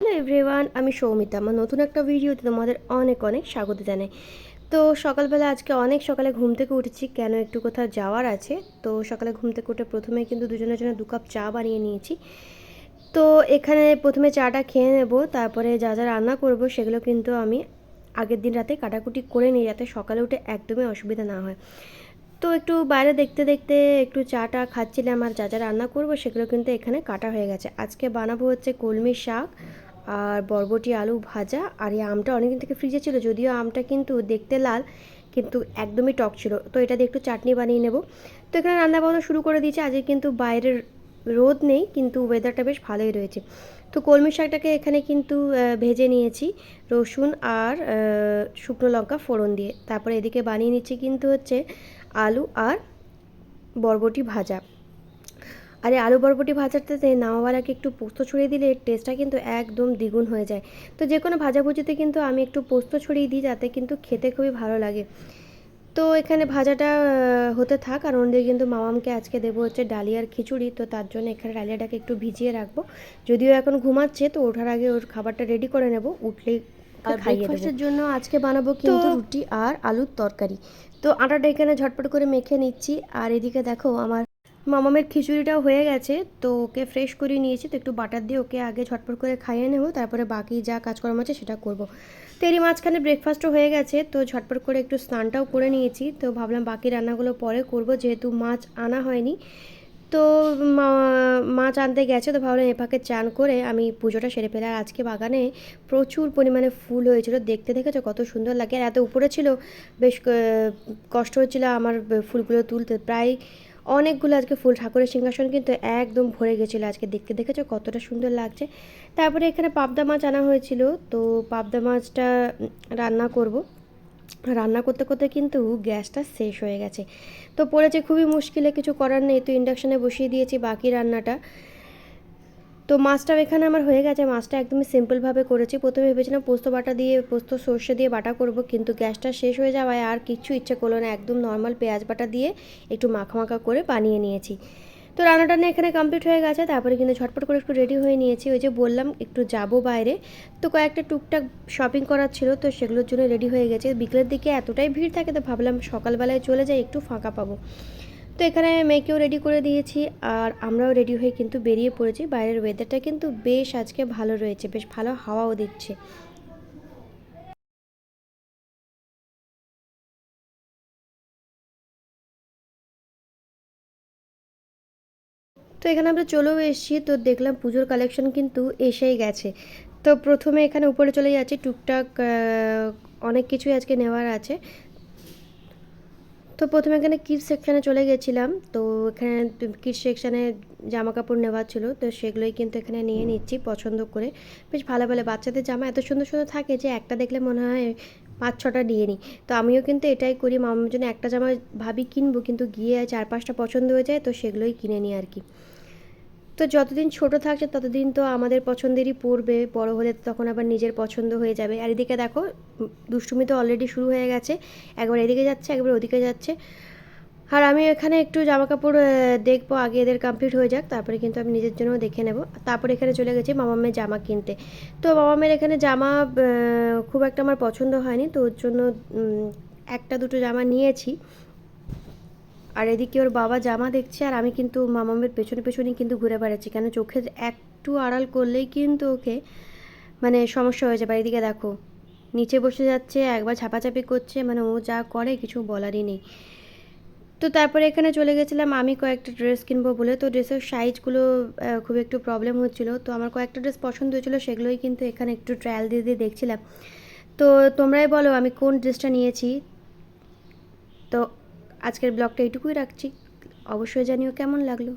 Hello everyone আমি সৌমিতা। আমার নতুন একটা ভিডিওতে তোমাদের অনেক অনেক স্বাগত জানাই। তো সকালবেলা আজকে অনেক সকালে ঘুম থেকে উঠেছি, কেন একটু কোথাও যাওয়ার আছে। তো সকালে ঘুম থেকে উঠে প্রথমে কিন্তু দুজনের জন্য দু কাপ চা বানিয়ে নিয়েছি। তো এখানে প্রথমে চাটা খেয়ে নেব, তারপরে যা যা রান্না করব সেগুলো কিন্তু আমি আগের দিন রাতে কাটাকুটি করে নিই যাতে সকালে উঠে একদমই অসুবিধা না হয়। তো একটু বাইরে দেখতে দেখতে একটু চাটা খাচ্ছিলাম আর যা যা রান্না করব সেগুলো কিন্তু এখানে কাটা হয়ে গেছে। আজকে বানাবো হচ্ছে কলমি শাক। আর বরবটি আলু ভাজা আর এই আমটা অনেকদিন থেকে ফ্রিজে ছিল, যদিও আমটা কিন্তু দেখতে লাল, কিন্তু একদমই টক ছিল। তো এটা দিয়ে একটু চাটনি বানিয়ে নেব। তো এখানে রান্না বান্না শুরু করে দিয়েছি। আজকে কিন্তু বাইরের রোদ নেই, কিন্তু ওয়েদারটা বেশ ভালোই রয়েছে। তো কলমি শাকটাকে এখানে কিন্তু ভেজে নিয়েছি রসুন আর শুকনো লঙ্কা ফোড়ন দিয়ে। তারপরে এদিকে বানিয়ে নিচ্ছি কিন্তু হচ্ছে আলু আর বরবটি ভাজা। আর এই আলু বরবটি ভাজাটাতে নামাবার আগে একটু পোস্ত ছড়িয়ে দিলে টেস্টটা কিন্তু একদম দ্বিগুণ হয়ে যায়। তো যে কোনো ভাজাভুজিতে কিন্তু আমি একটু পোস্ত ছড়িয়ে দিই যাতে কিন্তু খেতে খুবই ভালো লাগে। তো এখানে ভাজাটা হতে থাক আর ওদের কিন্তু মামামকে আজকে দেবো হচ্ছে ডালিয়ার খিচুড়ি। তো তার জন্য এখানে ডালিয়াটাকে একটু ভিজিয়ে রাখব। যদিও এখন ঘুমাচ্ছে তো ওঠার আগে ওর খাবারটা রেডি করে নেব। উঠলেই আর ব্রেকফাস্টের জন্য আজকে বানাবো কিন্তু রুটি আর আলুর তরকারি। তো আটাটা এখানে ঝটপট করে মেখে নিচ্ছি। আর এদিকে দেখো আমার মামামের খিচুড়িটাও হয়ে গেছে, তো ওকে ফ্রেশ করে নিয়েছি, তো একটু বাটার দিয়ে ওকে আগে ঝটপট করে খাইয়ে নেব, তারপরে বাকি যা কাজকর্ম আছে সেটা করব। তো এরই মাঝখানে ব্রেকফাস্টও হয়ে গেছে, তো ঝটপট করে একটু স্নানটাও করে নিয়েছি, তো ভাবলাম বাকি রান্নাগুলো পরে করব, যেহেতু মাছ আনা হয়নি। তো মাছ আনতে গেছে, তো ভাবলাম এপাকে চান করে আমি পুজোটা সেরে ফেলে, আর আজকে বাগানে প্রচুর পরিমাণে ফুল হয়েছিল, দেখতে দেখেছ কত সুন্দর লাগে, আর এত উপরে ছিল, বেশ কষ্ট হচ্ছিল আমার ফুলগুলো তুলতে, প্রায় অনেকগুলো আজকে ফুল, ঠাকুরের সিংহাসন কিন্তু একদম ভরে গেছিল আজকে দেখতে। দেখেছ কতটা সুন্দর লাগছে? তারপরে এখানে পাবদা মাছ আনা হয়েছিল, তো পাবদা মাছটা রান্না করব। রান্না করতে করতে কিন্তু গ্যাসটা শেষ হয়ে গেছে। তো পড়েছে খুবই মুশকিলে, কিছু করার নেই, তো ইন্ডাকশানে বসিয়ে দিয়েছি বাকি রান্নাটা। তো মাছটাও এখানে আমার হয়ে গেছে। মাছটা একদমই সিম্পলভাবে করেছি। প্রথমে ভেবেছিলাম পোস্ত বাটা দিয়ে, পোস্ত সর্ষে দিয়ে বাটা করব, কিন্তু গ্যাসটা শেষ হয়ে যাওয়ায় আর কিচ্ছু ইচ্ছে করল না। একদম নর্মাল পেঁয়াজ বাটা দিয়ে একটু মাখা করে বানিয়ে নিয়েছি। তো রান্নাটা এখানে কমপ্লিট হয়ে গেছে। তারপরে কিন্তু ঝটপট করে একটু রেডি হয়ে নিয়েছি। ওই যে বললাম, একটু যাব বাইরে। তো কয়েকটা টুকটাক শপিং করার ছিল, তো সেগুলোর জন্য রেডি হয়ে গেছে। বিকেলের দিকে এতটাই ভিড় থাকে, তো ভাবলাম সকালবেলায় চলে যাই, একটু ফাঁকা পাবো। তো এখানে আমি মেয়েকেও রেডি করে দিয়েছি আর আমরাও রেডি হয়ে কিন্তু বেরিয়ে পড়েছি। বাইরের ওয়েদারটা কিন্তু বেশ আজকে ভালো রয়েছে, বেশ ভালো হাওয়াও দিচ্ছে। তো এখানে আমরা চলেও এসেছি, তো দেখলাম পুজোর কালেকশন কিন্তু এসেই গেছে। তো প্রথমে এখানে উপরে চলে যাচ্ছি, টুকটাক অনেক কিছুই আজকে নেওয়ার আছে। তো প্রথমে এখানে কিডস সেকশানে চলে গেছিলাম। তো এখানে কিডস সেকশানে জামা কাপড় নেওয়ার ছিল। তো সেগুলোই কিন্তু এখানে নিয়ে নিচ্ছি পছন্দ করে। বেশ ভালো ভালো বাচ্চাদের জামা এত সুন্দর সুন্দর থাকে যে একটা দেখলে মনে হয় পাঁচ, ছটা নিয়ে নিই। তো আমিও কিন্তু এটাই করি। মামার জন্য একটা জামা ভাবি কিনবো, কিন্তু গিয়ে চার, পাঁচটা পছন্দ হয়ে যায়, তো সেগুলোই কিনে নিই আর কি। তো যতদিন ছোট থাকছে, ততদিন তো আমাদের পছন্দেরই পড়বে। বড় হলে তখন আবার নিজের পছন্দ হয়ে যাবে। আর এদিকে দেখো দুষ্টুমি তো অলরেডি শুরু হয়ে গেছে। একবার এদিকে যাচ্ছে, একবার ওদিকে যাচ্ছে। আর আমি এখানে একটু জামা কাপড় দেখব, আগে এদের কমপ্লিট হয়ে যাক। তারপরে কিন্তু আমি নিজের জন্যও দেখে নেব। তারপরে এখানে চলে গেছি মামা মামামের জামা কিনতে। তো মামামের এখানে জামা খুব একটা আমার পছন্দ হয়নি। তো ওর জন্য একটা দুটো জামা নিয়েছি। আর এদিকে ওর বাবা জামা দেখছে আর আমি কিন্তু মামামের পেছনে পেছনেই কিন্তু ঘুরে বেড়াচ্ছি। কেন চোখে একটু আড়াল করলেই কিন্তু ওকে মানে সমস্যা হয়ে যাবে। এদিকে দেখো, নিচে বসে যাচ্ছে, একবার ছাপাছাপি করছে মানে ও যা করে কিছু বলারই নেই। তো তারপরে এখানে চলে গেছিলাম, আমি কয়েকটা ড্রেস কিনবো বলে। তো ড্রেসের সাইজগুলো খুব একটু প্রবলেম হচ্ছিল। তো আমার কয়েকটা ড্রেস পছন্দ হয়েছিলো, সেগুলোই কিন্তু এখানে একটু ট্রায়াল দিয়ে দিয়ে দেখছিলাম। তো তোমরাই বলো আমি কোন ড্রেসটা নিয়েছি? তো আজকের ব্লগটা এইটুকুই রাখছি। অবশ্যই জানিও কেমন লাগল।